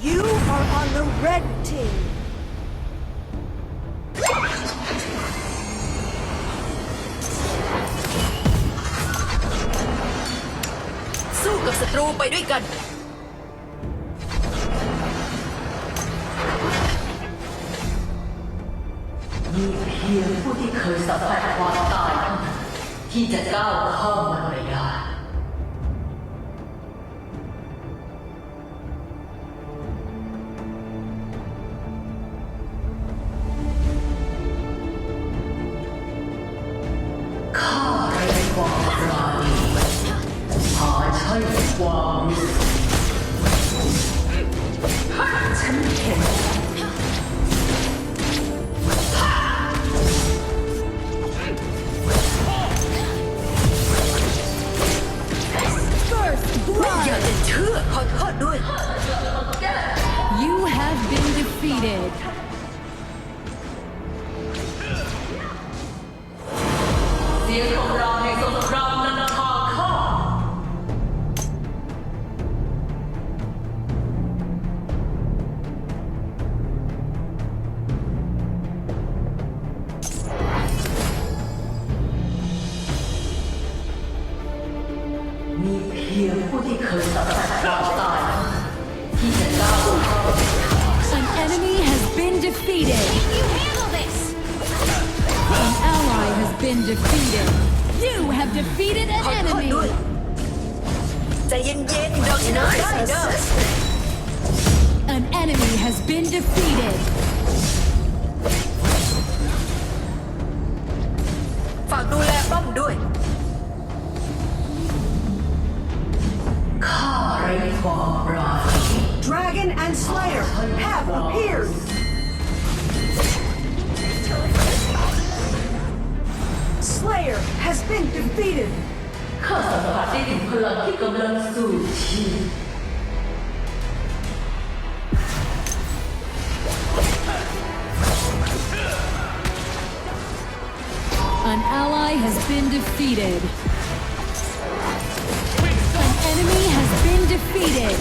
You are on the red team. สู้กับศัตรูไปด้วยกัน มีเพียงผู้ที่เคยสัมผัสความตายเท่านั้นที่จะก้าวข้ามาไม่ได้ข้าไร้ความปราณีหาใช่ความรู้สึกฉันเห็น ด้วย You have been defeated. ขอ an โทษ enemy. ด้วย ใจเย็นๆ เราชนะได้เด้อ An enemy has been defeated. ฝากดูแลป้อมด้วย ข้าไร้ความปราณี Dragon and Slayer have appeared. Slayer has been defeated. ข้าสัมผัสได้ถึงพลังที่กำลังสู่ชีพ An ally has been defeated. An enemy has been defeated.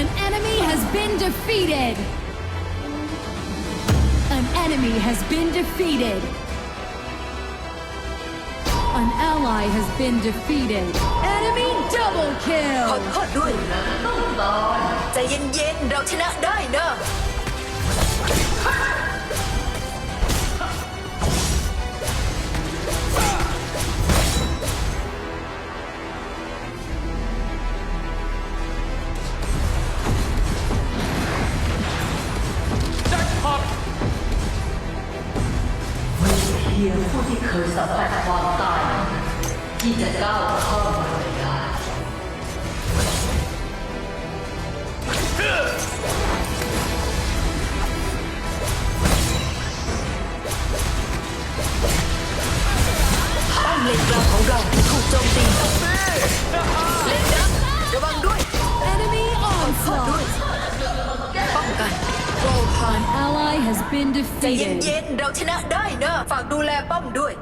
An enemy has been defeated. An enemy has been defeated. An ally has been defeated. Enemy double ขอ kill. โทษด้วย ใจเย็นๆ เราชนะได้เด้ พียงผู้ที่เคยสัมผัสความตาย ที่จะก้าวข้ามาไม่ได้ป้อมเลนกลางของเราถูกโจมตีเลน has been ใจ defeated. เย็นๆ เราชนะได้เด้อฝากดูแลป้อมด้วย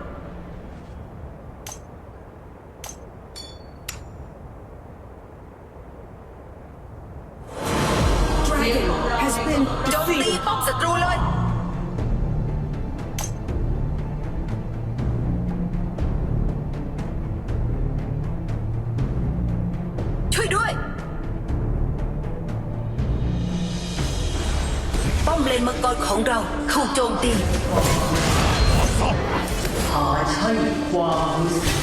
นมังกรของเราถูกโจมตีขอใช้ความรู้สึก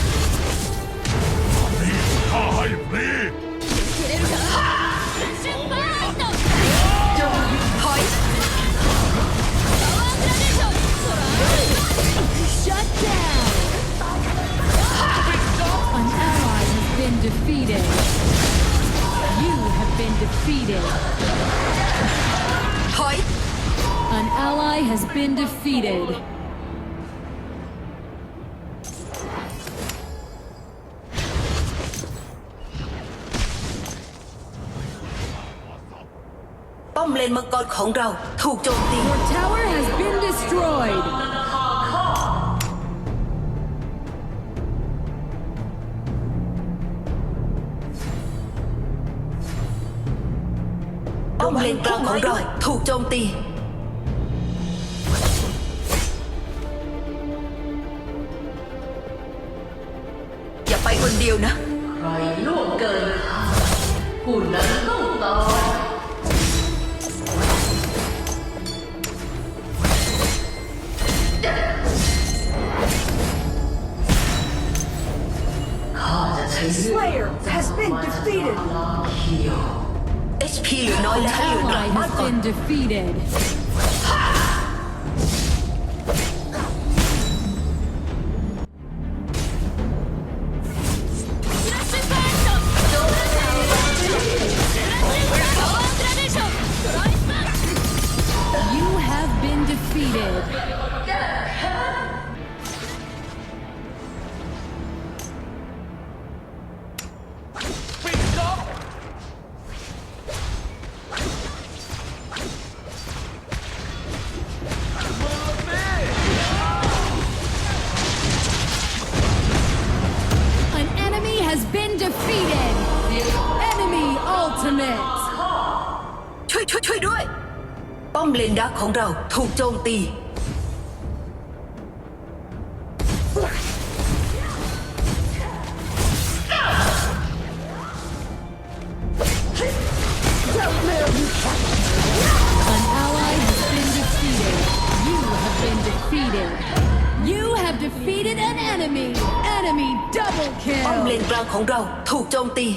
ally has been defeated. Bom. Your tower has been destroyed. Bom lên cao khổng rầu, thuộc trồn. Been defeated. ดักของเราถูกโจมตี An ally has been defeated. You have been defeated. You have defeated an enemy. Enemy double ป้อมเล kill. นกลางของเราถูกโจมตี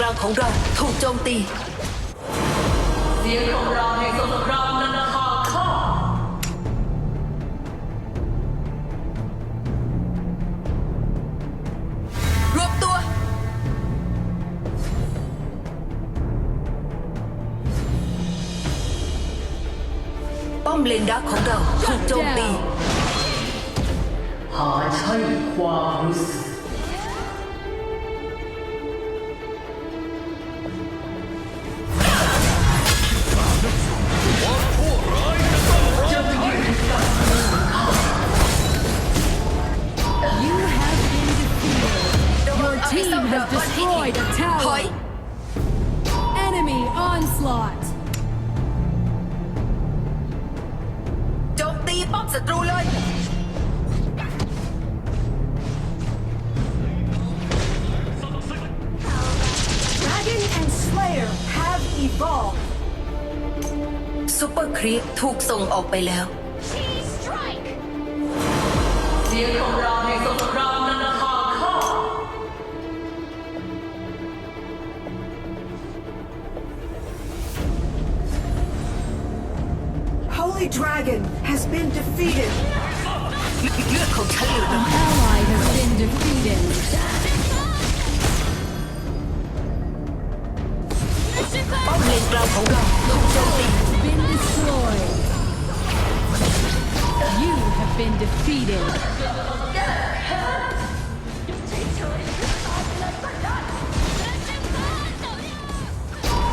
กลางของเราถูกโจมตี เสียงคำรามแห่งสงครามนานาชาติข้ารวมตัว ป้อมเลนดักของเราถูกโจมตี หาใช่ความรู้สึก has destroyed a ถอย tower. Enemy onslaught. โจมตีป้อมศัตรูเลย Dragon and Slayer have evolved. ซูเปอร์ครีปถูกส่งออกไปแล้ว เสียงคำรามแห่งสงค า Holy Dragon has been defeated. An ally has been defeated. Been destroyed. You have been defeated.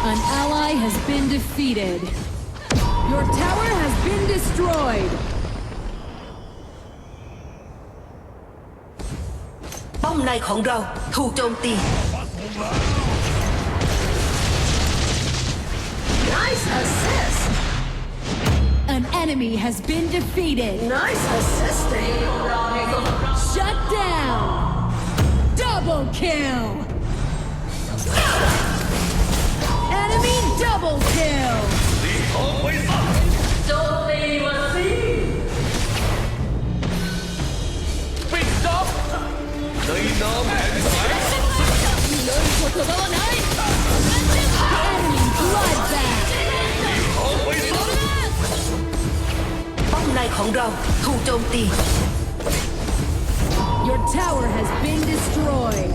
An ally has been defeated. Your tower has been destroyed. Bom này khổng rau, thu trông tì. Nice assist. An enemy has been defeated. Nice assisting. Shut down. Double kill. enemy double kill. Your tower has been destroyed.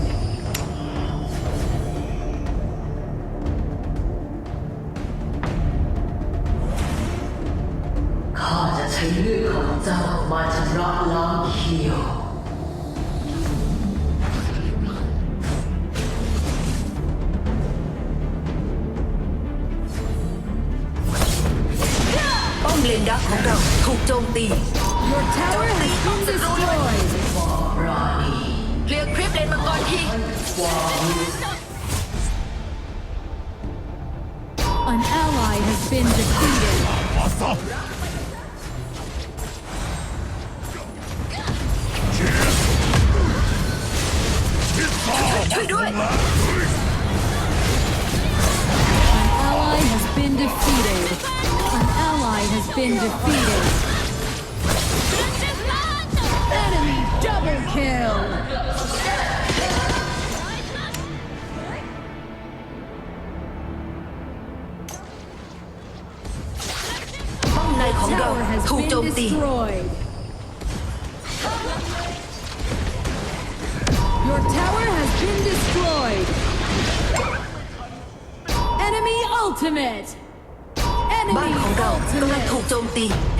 ข้าจะใช้เลือดของเจ้ามาชำระล้างเขียว An โจมตี Your tower has been destroyed. เคลียร์คลิปเลนมังกรที An ally has been defeated. ช่วยด้วย An ally has been defeated. An ally has been defeated. ป้อมในของเรา Tower has ถูก been โจมตี destroyed. Your tower has been destroyed. Enemy ultimate. บ้าน Enemy ของเรากำลัง ultimate. ถูกโจมตี Ace.